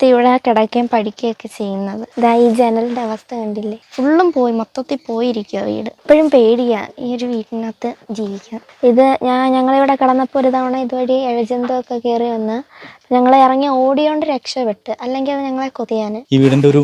അനിയത്തി ഇവിടെ കിടക്കുകയും പഠിക്കുകയൊക്കെ ചെയ്യുന്നത്. ഇതാ ഈ ജനലിന്റെ അവസ്ഥ കണ്ടില്ലേ? ഫുള്ളും പോയി മൊത്തത്തിൽ പോയിരിക്കുക വീട്. ഇപ്പോഴും പേടിയാ ഈ ഒരു വീട്ടിനകത്ത് ജീവിക്കാൻ. ഇത് ഞാൻ ഞങ്ങളിവിടെ കിടന്നപ്പോൾ ഒരു തവണ ഇതുവഴി എഴജന്തുവൊക്കെ കയറി വന്ന് ഞങ്ങളെ ഇറങ്ങി ഓടിയോണ്ട് രക്ഷപ്പെട്ട് അല്ലെങ്കിൽ അത് ഞങ്ങളെ കൊതിയാന്. ഈ വീടിന്റെ ഒരു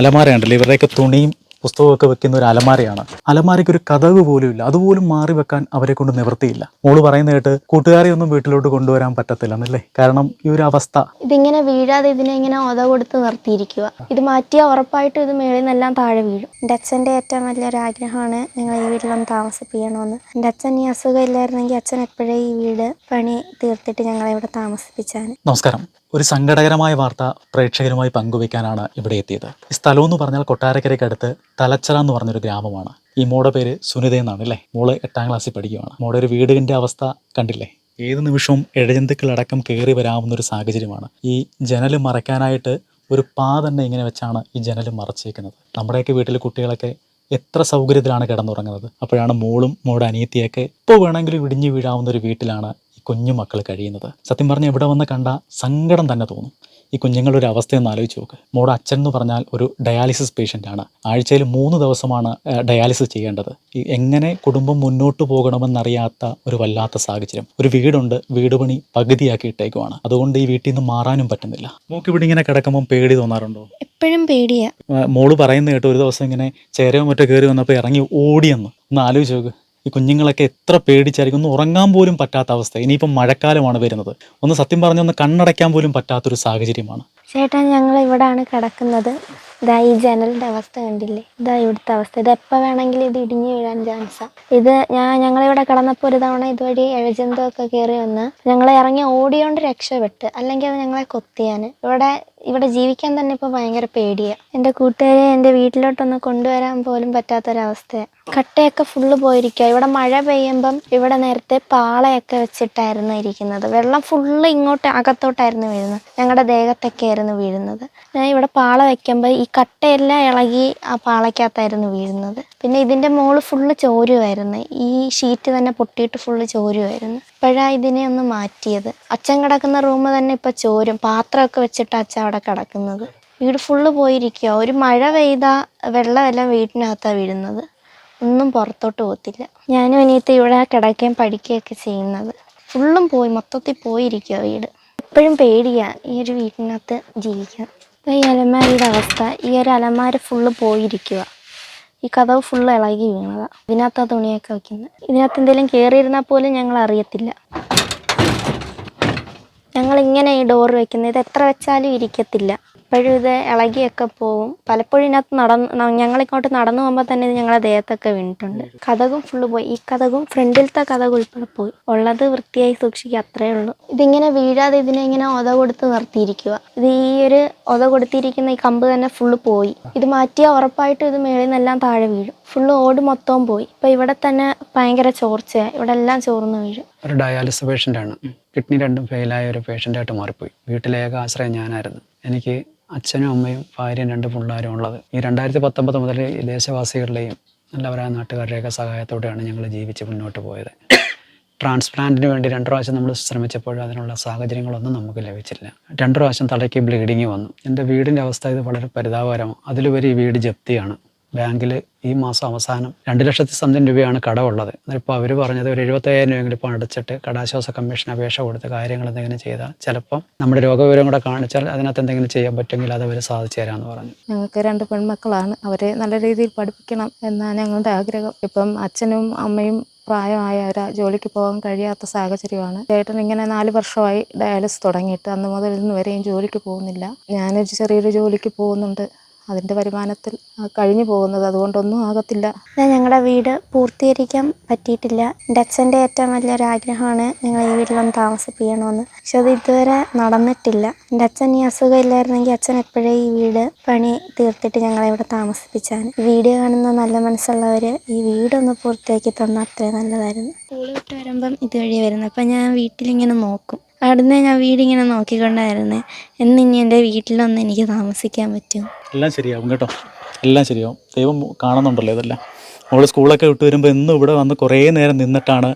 അലമാരയുണ്ടല്ലോ ഇവരുടെയൊക്കെ തുണിയും പുസ്തകമൊക്കെ വെക്കുന്ന ഒരു അലമാരയാണ്. അലമാരയ്ക്ക് ഒരു കഥവ് പോലും ഇല്ല. അതുപോലും മാറി വെക്കാൻ അവരെ കൊണ്ട് നിവൃത്തിയില്ല. മോൾ പറയുന്ന കേട്ട് കൂട്ടുകാരെ ഒന്നും വീട്ടിലോട്ട് കൊണ്ടുവരാൻ പറ്റത്തില്ല എന്നല്ലേ കാരണം ഈ ഒരു അവസ്ഥ. ഇതിങ്ങനെ വീഴാതെ ഇതിനെ ഇങ്ങനെ ഒത കൊടുത്ത് നിർത്തിയിരിക്കുക. ഇത് മാറ്റിയാൽ ഉറപ്പായിട്ടും ഇത് മേളിൽ നിന്നെല്ലാം താഴെ വീഴും. എന്റെ അച്ഛന്റെ ഏറ്റവും വലിയൊരു ആഗ്രഹമാണ് നിങ്ങൾ ഈ വീട്ടിലൊന്ന് താമസിപ്പിക്കണമെന്ന്. എന്റെ അച്ഛൻ ഈ അസുഖം ഇല്ലായിരുന്നെങ്കിൽ അച്ഛൻ എപ്പോഴേ ഈ വീട് പണി തീർത്തിട്ട് ഞങ്ങളെ ഇവിടെ താമസിപ്പിച്ചാണ് നമസ്കാരം. ഒരു സങ്കടകരമായ വാർത്ത പ്രേക്ഷകരുമായി പങ്കുവെക്കാനാണ് ഇവിടെ എത്തിയത്. ഈ സ്ഥലം എന്ന് പറഞ്ഞാൽ കൊട്ടാരക്കരയ്ക്ക് കൊട്ടാരക്കരയ്ക്കടുത്ത് തലച്ചറ എന്ന് പറഞ്ഞൊരു ഗ്രാമമാണ്. ഈ മോടെ പേര് സുനിത എന്നാണ് അല്ലേ? മോൾ എട്ടാം ക്ലാസ്സിൽ പഠിക്കുകയാണ് മോടെ ഒരു വീടിന്റെ അവസ്ഥ കണ്ടില്ലേ? ഏത് നിമിഷവും ഇഴജന്തുക്കളടക്കം കയറി വരാവുന്ന ഒരു സാഹചര്യമാണ്. ഈ ജനൽ മറയ്ക്കാനായിട്ട് ഒരു പാ തന്നെ ഇങ്ങനെ വെച്ചാണ് ഈ ജനൽ മറച്ചേക്കുന്നത്. നമ്മുടെയൊക്കെ വീട്ടിലെ കുട്ടികളൊക്കെ എത്ര സൗകര്യത്തിലാണ് കിടന്നുറങ്ങുന്നത്. അപ്പോഴാണ് മോളും മോളുടെ അനിയത്തിയൊക്കെ ഇപ്പോൾ വേണമെങ്കിലും ഇടിഞ്ഞു വീഴാവുന്ന ഒരു വീട്ടിലാണ് കുഞ്ഞു മക്കൾ കഴിയുന്നത്. സത്യം പറഞ്ഞാൽ ഇവിടെ വന്ന് കണ്ട സങ്കടം തന്നെ തോന്നും. ഈ കുഞ്ഞുങ്ങളുടെ ഒരു അവസ്ഥയൊന്ന് ആലോചിച്ച് നോക്ക്. മോടെ അച്ഛൻ എന്ന് പറഞ്ഞാൽ ഒരു ഡയാലിസിസ് പേഷ്യന്റ് ആണ്. ആഴ്ചയിൽ മൂന്ന് ദിവസമാണ് ഡയാലിസിസ് ചെയ്യേണ്ടത്. ഈ എങ്ങനെ കുടുംബം മുന്നോട്ട് പോകണമെന്നറിയാത്ത ഒരു വല്ലാത്ത സാഹചര്യം. ഒരു വീടുണ്ട് വീട് പണി പകുതിയാക്കി ഇട്ടേക്കുവാണ്. അതുകൊണ്ട് ഈ വീട്ടിൽ നിന്ന് മാറാനും പറ്റുന്നില്ല. മോക്ക് ഇവിടെ ഇങ്ങനെ കിടക്കുമ്പോൾ പേടി തോന്നാറുണ്ടോ? എപ്പോഴും പേടിയാ. മോൾ പറയുന്ന കേട്ടോ ഒരു ദിവസം ഇങ്ങനെ ചേരവും മറ്റോ കയറി വന്നപ്പോൾ ഇറങ്ങി ഓടിയെന്ന്. ഒന്ന് ആലോചിച്ച് നോക്ക്. ഈ കുഞ്ഞുങ്ങളൊക്കെ എത്ര പേടിച്ചായിരിക്കും ഒന്ന് ഉറങ്ങാൻ പോലും പറ്റാത്ത അവസ്ഥ. ഇനിയിപ്പം മഴക്കാലമാണ് വരുന്നത്. ഒന്ന് സത്യം പറഞ്ഞ ഒന്ന് കണ്ണടയ്ക്കാൻ പോലും പറ്റാത്തൊരു സാഹചര്യമാണ്. ചേട്ടാ ഞങ്ങൾ ഇവിടാണ് കിടക്കുന്നത്. ഇതാ ഈ ജനലിന്റെ അവസ്ഥ കണ്ടില്ലേ? ഇതാ ഇവിടുത്തെ അവസ്ഥ. ഇത് എപ്പോൾ വേണമെങ്കിലും ഇത് ഇടിഞ്ഞു വീഴാൻ ചാൻസാ ഇത് ഞാൻ ഞങ്ങളിവിടെ കിടന്നപ്പോൾ ഒരു തവണ ഇതുവഴി എഴജന്തുവൊക്കെ കയറി വന്ന് ഞങ്ങളെ ഇറങ്ങി ഓടിയോണ്ട് രക്ഷപ്പെട്ട് അല്ലെങ്കിൽ അത് ഞങ്ങളെ കൊത്തിയാന്. ഇവിടെ ഇവിടെ ജീവിക്കാൻ തന്നെ ഇപ്പോൾ ഭയങ്കര പേടിയാണ് എന്റെ കൂട്ടുകാരെ എന്റെ വീട്ടിലോട്ടൊന്ന് കൊണ്ടുവരാൻ പോലും പറ്റാത്തൊരവസ്ഥയാണ് കട്ടയൊക്കെ ഫുള്ള് പോയിരിക്കുക ഇവിടെ മഴ പെയ്യുമ്പം ഇവിടെ നേരത്തെ പാളയൊക്കെ വെച്ചിട്ടായിരുന്നു ഇരിക്കുന്നത്. വെള്ളം ഫുള്ള് ഇങ്ങോട്ട് അകത്തോട്ടായിരുന്നു വീഴുന്നത്. ഞങ്ങളുടെ ദേഹത്തൊക്കെ ആയിരുന്നു വീഴുന്നത്. ഞാൻ ഇവിടെ പാള വെക്കുമ്പോൾ ഈ കട്ടയെല്ലാം ഇളകി ആ പാളയ്ക്കകത്തായിരുന്നു വീഴുന്നത്. പിന്നെ ഇതിന്റെ മോൾ ഫുള്ള് ചോരുമായിരുന്നു ഈ ഷീറ്റ് തന്നെ പൊട്ടിയിട്ട് ഫുള്ള് ചോരുമായിരുന്നു ഇപ്പോഴാണ് ഇതിനെ ഒന്ന് മാറ്റിയത്? അച്ഛൻ കിടക്കുന്ന റൂം തന്നെ ഇപ്പം ചോരും. പാത്രമൊക്കെ വെച്ചിട്ട് അച്ഛൻ അവിടെ കിടക്കുന്നത്. വീട് ഫുള്ള് പോയിരിക്കുക ഒരു മഴ പെയ്താൽ വെള്ളമെല്ലാം വീട്ടിനകത്താണ് വീഴുന്നത്. ഒന്നും പുറത്തോട്ട് പോകത്തില്ല. ഞാനും അനിയത്തി ഇവിടെ കിടക്കുകയും പഠിക്കുകയൊക്കെ ചെയ്യുന്നത്. ഫുള്ളും പോയി മൊത്തത്തിൽ പോയിരിക്കുക വീട്. എപ്പോഴും പേടിയാണ് ഈ ഒരു വീട്ടിനകത്ത് ജീവിക്കാൻ. ഈ അലമാരിയുടെ അവസ്ഥ. ഈ ഒരു അലമാര ഫുള്ള് പോയിരിക്കുക ഈ കഥവ് ഫുൾ ഇളകി വീണതാ. ഇതിനകത്താ തുണിയൊക്കെ വെക്കുന്നത്. ഇതിനകത്ത് എന്തെങ്കിലും കയറിയിരുന്നാൽ പോലും ഞങ്ങൾ അറിയത്തില്ല. ഞങ്ങൾ ഇങ്ങനെ ഈ ഡോറ് വെക്കുന്നത് ഇത് എത്ര വെച്ചാലും ഇരിക്കത്തില്ല. ഇപ്പോഴും ഇത് ഇളകിയൊക്കെ പോവും. പലപ്പോഴും ഇതിനകത്ത് നടന്ന് ഞങ്ങളിങ്ങോട്ട് നടന്നു പോകുമ്പോൾ തന്നെ ഇത് ഞങ്ങളെ ദേഹത്തൊക്കെ വീണിട്ടുണ്ട്. കഥകും ഫുള്ള് പോയി. ഈ കഥകും ഫ്രണ്ടിലത്തെ കഥകൾ ഉൾപ്പെടെ പോയി. ഉള്ളത് വൃത്തിയായി സൂക്ഷിക്കുക അത്രേ ഉള്ളൂ. ഇതിങ്ങനെ വീഴാതെ ഇതിനെ ഇങ്ങനെ ഒത കൊടുത്ത് നിർത്തിയിരിക്കുക. ഇത് ഈ ഒരു ഒത കൊടുത്തിരിക്കുന്ന ഈ കമ്പ് തന്നെ ഫുള്ള് പോയി. ഇത് മാറ്റിയാൽ ഉറപ്പായിട്ടും ഇത് മേളിൽ നിന്നെല്ലാം താഴെ വീഴും. ഫുള്ള് ഓട് മൊത്തവും പോയി. ഇപ്പം ഇവിടെ തന്നെ ഭയങ്കര ചോർച്ചയാണ് ഇവിടെ എല്ലാം ചോർന്ന് വീഴും. ഒരു ഡയാലിസിസ് പേഷ്യന്റാണ്. കിഡ്നി രണ്ടും ഫെയിലായ ഒരു പേഷ്യന്റായിട്ട് മാറിപ്പോയി. വീട്ടിലേക്ക് ഏക ആശ്രയം ഞാനായിരുന്നു. എനിക്ക് അച്ഛനും അമ്മയും ഭാര്യയും രണ്ട് പിള്ളേരും ഉള്ളത്. ഈ രണ്ടായിരത്തി പത്തൊമ്പത് മുതൽ ദേശവാസികളുടെയും നല്ലവരായ നാട്ടുകാരുടെയൊക്കെ സഹായത്തോടെയാണ് ഞങ്ങൾ ജീവിച്ച് മുന്നോട്ട് പോയത്. ട്രാൻസ്പ്ലാന്റിന് വേണ്ടി രണ്ട് പ്രാവശ്യം നമ്മൾ ശ്രമിച്ചപ്പോൾ അതിനുള്ള സാഹചര്യങ്ങളൊന്നും നമുക്ക് ലഭിച്ചില്ല. രണ്ട് പ്രാവശ്യം തലയ്ക്ക് ബ്ലീഡിങ് വന്നു. എന്റെ വീടിന്റെ അവസ്ഥ ഇത് വളരെ പരിതാപകരമാണ്. അതിലുപരി വീട് ജപ്തിയാണ്. ബാങ്കിൽ ഈ മാസം അവസാനം രണ്ട് ലക്ഷത്തി സംതിങ് രൂപയാണ് കടമുള്ളത് ഇപ്പോൾ അവർ പറഞ്ഞത് ഒരു എഴുപത്തയ്യായിരം രൂപയെങ്കിലും ഇപ്പോൾ അടച്ചിട്ട് കടാശ്വാസ കമ്മീഷൻ അപേക്ഷ കൊടുത്ത് കാര്യങ്ങൾ എന്തെങ്കിലും ചെയ്താൽ ചിലപ്പം നമ്മുടെ രോഗവിവരം കൂടെ കാണിച്ചാൽ അതിനകത്ത് എന്തെങ്കിലും ചെയ്യാൻ പറ്റുമെങ്കിൽ അത് അവർ സാധിച്ചു തരാമെന്ന് പറഞ്ഞു. ഞങ്ങൾക്ക് രണ്ട് പെൺമക്കളാണ്. അവരെ നല്ല രീതിയിൽ പഠിപ്പിക്കണം എന്നാണ് ഞങ്ങളുടെ ആഗ്രഹം. ഇപ്പം അച്ഛനും അമ്മയും പ്രായമായവരാ ജോലിക്ക് പോകാൻ കഴിയാത്ത സാഹചര്യമാണ്. ചേട്ടൻ ഇങ്ങനെ നാല് വർഷമായി ഡയാലിസ് തുടങ്ങിയിട്ട് അന്ന് മുതൽ ഇന്ന് വരെയും ജോലിക്ക് പോകുന്നില്ല. ഞാനൊരു ചെറിയൊരു ജോലിക്ക് പോകുന്നുണ്ട്. അതിന്റെ വരുമാനത്തിൽ കഴിഞ്ഞു പോകുന്നത് അതുകൊണ്ടൊന്നും ആകത്തില്ല. ഞാൻ ഞങ്ങളുടെ വീട് പൂർത്തീകരിക്കാൻ പറ്റിയിട്ടില്ല. എന്റെ അച്ഛന്റെ ഏറ്റവും വലിയൊരു ആഗ്രഹമാണ് ഞങ്ങൾ ഈ വീട്ടിലൊന്ന് താമസിപ്പിക്കണമെന്ന്. പക്ഷെ അത് ഇതുവരെ നടന്നിട്ടില്ല. എന്റെ അച്ഛൻ ഈ അസുഖം ഇല്ലായിരുന്നെങ്കിൽ അച്ഛൻ എപ്പോഴേ ഈ വീട് പണി തീർത്തിട്ട് ഞങ്ങളെ ഇവിടെ താമസിപ്പിച്ചാൽ വീട് വീഡിയോ കാണുന്ന നല്ല മനസ്സുള്ളവർ ഈ വീടൊന്ന് പൂർത്തിയാക്കി തന്നാൽ അത്രയും നല്ലതായിരുന്നു. സ്കൂൾ വിട്ട് വരുമ്പം ഇതുവഴി വരുന്നത്. അപ്പം ഞാൻ വീട്ടിലിങ്ങനെ നോക്കും. അവിടുന്ന് ഞാൻ വീടിങ്ങനെ നോക്കിക്കൊണ്ടായിരുന്നേ. എന്നിനി എന്റെ വീട്ടിലൊന്ന് എനിക്ക് താമസിക്കാൻ പറ്റും. എല്ലാം ശരിയാവും കേട്ടോ. എല്ലാം ശരിയാവും. ദൈവം കാണുന്നുണ്ടല്ലോ ഇതെല്ലാം. അവൾ സ്കൂളൊക്കെ വിട്ട് വരുമ്പോൾ ഇന്നും ഇവിടെ വന്ന് കുറേ നേരം നിന്നിട്ടാണ്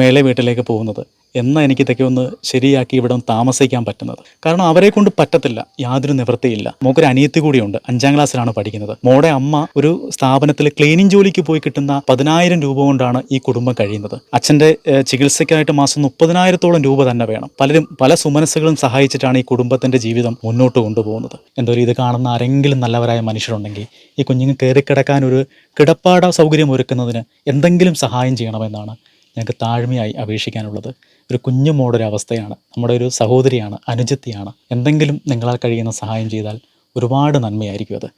മേലെ വീട്ടിലേക്ക് പോകുന്നത്. എന്നാ എനിക്ക് ഇതൊക്കെ ഒന്ന് ശരിയാക്കി ഇവിടെ ഒന്ന് താമസിക്കാൻ പറ്റുന്നത്. കാരണം അവരെ കൊണ്ട് പറ്റത്തില്ല. യാതൊരു നിവൃത്തിയില്ല. മോക്കൊരു അനിയത്തി കൂടിയുണ്ട്. അഞ്ചാം ക്ലാസ്സിലാണ് പഠിക്കുന്നത്. മോടെ അമ്മ ഒരു സ്ഥാപനത്തിൽ ക്ലീനിങ് ജോലിക്ക് പോയി കിട്ടുന്ന പതിനായിരം രൂപ കൊണ്ടാണ് ഈ കുടുംബം കഴിയുന്നത്. അച്ഛന്റെ ചികിത്സയ്ക്കായിട്ട് മാസം മുപ്പതിനായിരത്തോളം രൂപ തന്നെ വേണം. പലരും പല സുമനസ്സുകളും സഹായിച്ചിട്ടാണ് ഈ കുടുംബത്തിന്റെ ജീവിതം മുന്നോട്ട് കൊണ്ടുപോകുന്നത്. എന്തോ ഇത് കാണുന്ന ആരെങ്കിലും നല്ലവരായ മനുഷ്യരുണ്ടെങ്കിൽ ഈ കുഞ്ഞുങ്ങൾ കയറി കിടക്കാൻ ഒരു കിടപ്പാട സൗകര്യം ഒരുക്കുന്നതിന് എന്തെങ്കിലും സഹായം ചെയ്യണമെന്നാണ് ഞങ്ങൾക്ക് താഴ്മയായി അപേക്ഷിക്കാനുള്ളത്. ഒരു കുഞ്ഞു മോടൊരവസ്ഥയാണ്. നമ്മുടെ ഒരു സഹോദരിയാണ് അനുജത്തിയാണ്. എന്തെങ്കിലും നിങ്ങളാൽ കഴിയുന്ന സഹായം ചെയ്താൽ ഒരുപാട് നന്മയായിരിക്കും അത്.